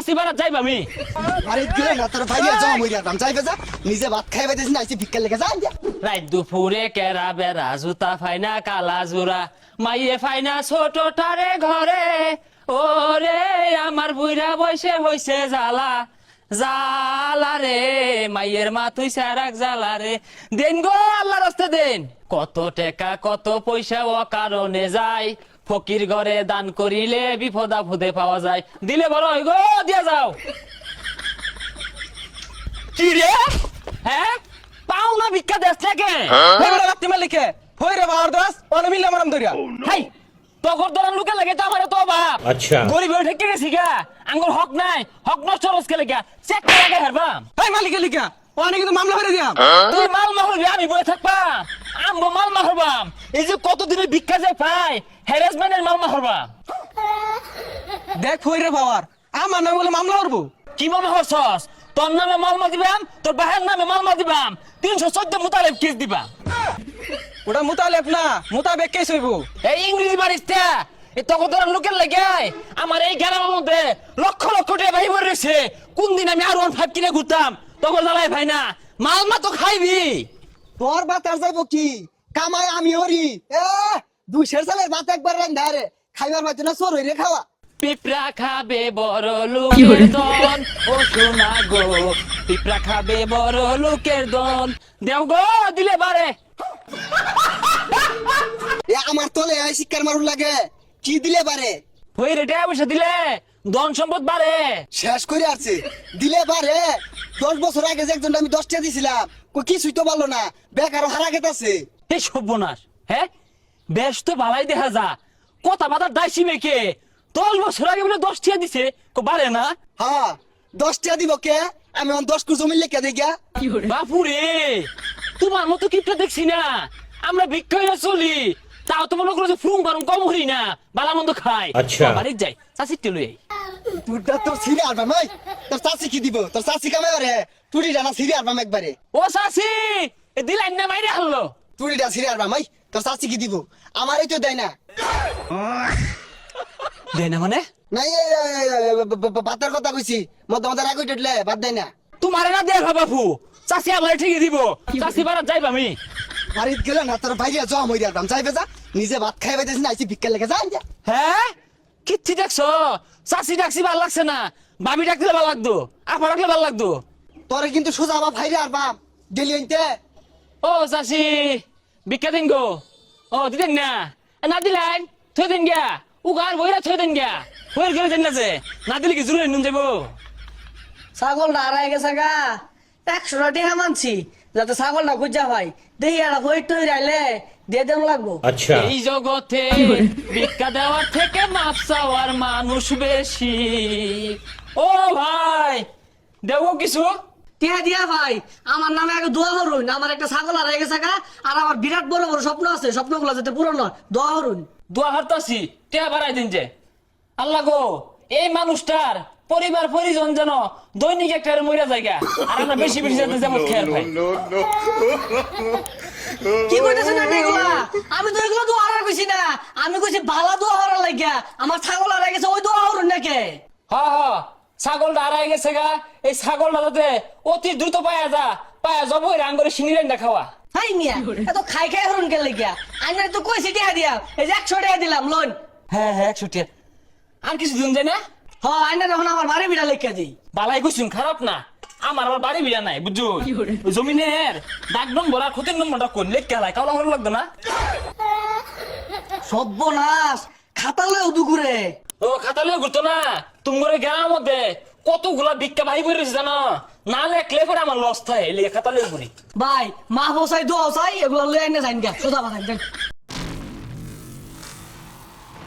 চাষি বাড়া যাইব আমি। আরে গেলে না তোর ভাইয়া জমা মরি আর যাইবে যা। নিজে ভাত খাই পাইতেছি না আইছি ভিক্ষা লেগে যা যা। রাত দুপুরে কেরা বেড়া জুতা ফাইনা কালা জোড়া। মাইয়ে ফাইনা ছোট টারে ঘরে। ওরে আমার বুইরা বয়সে হইছে জ্বালা। জালা রে মাইয়ের মা তুই সারাক জ্বালা রে। দেন গো আল্লাহ রাস্তে দেন। কত টাকা কত পয়সা ও কারণে যায়। ফকির ঘরে দান করিলে বিপদ আপদে পাওয়া যায়। দিলে বড় হই গো দিয়া যাও। কি রে? হ্যাঁ? পাও না ভিক্ষা দেশ থেকে এবারে রাত্রি মালিকে। হইরে বাহার দাস অনে মিলে মারাম ধরিয়া। হাই তগর দরান লোকে লাগে তো আমার তো বাপ আচ্ছা। গরিব হয়ে ঠেকে গেছি গা। আঙ্গুর হক নাই হক নষ্ট রস কে লেগা চেক করে আগে হারবাম। এই মালিকে লিখা অনে কিন্তু মামলা করে দিয়াম। তুই মাল মাহরবি আমি বয়ে থাকবাম। আমবো মাল মাহরবাম। এই যে কতদিনের ভিক্ষা যে পাই হ্যারাসমেন্টের মাল মাহরবাম। দেখ হইরে বাবার আমার নামে বলে মামলা করব কি মনে হচ্ছস তোর নামে মাল দিবাম তোর বাহের নামে মাল দিবাম তিনশো চোদ্দ মোতালেব কেস দিবাম ওটা মুতালেব না মুতাবেক কেস হইব। এই ইংরেজি এই তখন লোকের লাগে আমার এই গ্রামের মধ্যে লক্ষ লক্ষ টাকা ভাই রয়েছে কোন দিন আমি আর ওয়ান ফাইভ কিনে ঘুরতাম? তখন জ্বালাই ভাই না মাল মা তো খাইবি। তোর ভাত আর যাইবো কি? কামাই আমি হরি। এ দুই শের সালের ভাত একবার রান্ধা রে। খাইবার পাইতো না সর হইরে খাওয়া। পিঁপড়া খাবে বড় লোকের দন ও সোনা গো পিঁপড়া খাবে বড় লোকের দন দেও গো দিলে বারে। এ আমার তলে আই শিক্ষার মারুন লাগে। কি দিলে পারে ওই রেটে পয়সা দিলে। ধন সম্পদ বাড়ে। শেষ করে আসছে। দিলে পারে দশ বছর আগে যে একজন আমি দশটা দিছিলাম কই কিছুই তো পারল না বেকার হারা গেতাছে। এই সর্বনাশ হ্যাঁ? বেশ তো ভালাই দেখা যা। কথা বাতার দাইছি মেকে দশ বছর আগে বলে দশ টিয়া দিছে কো বাড়ে না? হ্যাঁ দিব কে? আমি এখন দশ কুড়ি জমি লেখা দিই গা বাপুরে তোমার মতো কিপটা দেখছি না। আমরা ভিক্ষাই না চলি তাও তো মনে করো যে ফ্রুম কম হই না বালা মন্দ খাই আচ্ছা। বাড়ির যাই চাষির টেলু তোরটা তোর সিরে আরবাম এই তোর চাষি কি দিব? তোর চাষি কামে বারে তুড়ি জানা সিরে আরবাম একবারে। ও চাষি এ দিলাইন না মাইরে হারলো তুড়িটা সিরে আরবাম এই তোর চাষি কি দিব? আমারই তো দেয় না। দেয় না মানে? নাই ভাতের কথা কইছি। মধ্যে মধ্যে রাগ উঠলে ভাত দেয় না। তোমারে না দেয় বাপু চাষি আমার ঠিকই দিব। চাষি বাড়া যাইব আমি। বাড়িতে গেলে না তোর ভাইয়া জমা মরি আরবাম যাইবে যা নিজে ভাত খাই পাইতেছি না আইছি ভিক্ষা লেগে যা। হ্যাঁ? কিচ্ছি দেখছ? চাষি ডাকছি ভালো লাগছে না। বাবি ডাকলে ভালো লাগতো আপা ডাকলে ভালো লাগতো। তোরে কিন্তু সোজা আমার ভাইরে আরবাম গেলি আনতে ও চাষি বিখ্যা দিন গো। ও দিতেন না। না দিলেন থৈ দিন গিয়া। উগার বইরা থৈ দিন গিয়া। বইয়ের গেলে দিন না যে। না দিলে কি জরুরি নুন যাব ছাগল হারাই গেছে গা। একশো টাকা মানছি যাতে ছাগল না খুঁজা হয়। দেখি একটা বই টই রাইলে দিয়ে দেন লাগবো? আচ্ছা। এই জগতে ভিক্ষা দেওয়ার থেকে মাপ চাওয়ার মানুষ বেশি। ও ভাই দেবো কিছু? টিয়া দিয়া ভাই? আমার নামে আগে দোয়া হরুন আমার একটা ছাগল হারাই গেছে গা আর আমার বিরাট বড় বড় স্বপ্ন আছে। স্বপ্নগুলো যাতে পূরণ হয়। দোয়া হরুন দোয়া হারতাছি টেয়া বাড়াই দিন যে। আল্লাহ গো এই মানুষটার পরিবার পরিজন যেন দৈনিক একটা মইরা জায়গা। আর আমরা বেশি বেশি যাতে যেমন খেয়াল ভাই। কি কইতেছেন আপনি এগুলা? আমি তো এগুলো দোয়া হারা কইছি না। আমি কইছি ভালো দোয়া হরা লাগিয়া। আমার ছাগল হারাই গেছে ওই দোয়া হরুন নাকি? হ হ ছাগলটা হারাই গেছে গা। এই ছাগলটা যাতে অতি দ্রুত পায়া যা পায়া যাব ওই রাঙ্গরে সিনি রান্না খাওয়া। হাই মিয়া এত খাই খাই হরুন কে লাগিয়া? আমি তো কইছি দিয়া এই যে একশো টাকা দিলাম লোন হ্যাঁ হ্যাঁ একশো টিয়া। আর কিছু দিন যায় না? হ্যাঁ আইনা যখন আমার বাড়ি বিড়া লেখা দিই। বালাই কইছুন খারাপ না। আমার আবার বাড়ি বিয়া নাই বুঝছ? জমিনের ডাক নম্বর আর ক্ষতির নম্বরটা কোন? লেখ লাই কাউলা ভালো লাগতো না? সর্বনাশ! খাতালে উদুকুরে ও খাতালে ঘুরতো না? তোমার গ্রামের মধ্যে কতগুলা ভিক্ষা ভাই রয়েছে জানো? না লেখলে পরে আমার লস থাকে লিয়ে খাতালে ঘুরি। ভাই মা হোসাই দো হোসাই এগুলো লই আইনে যাইন গা। সোজা বাজাইন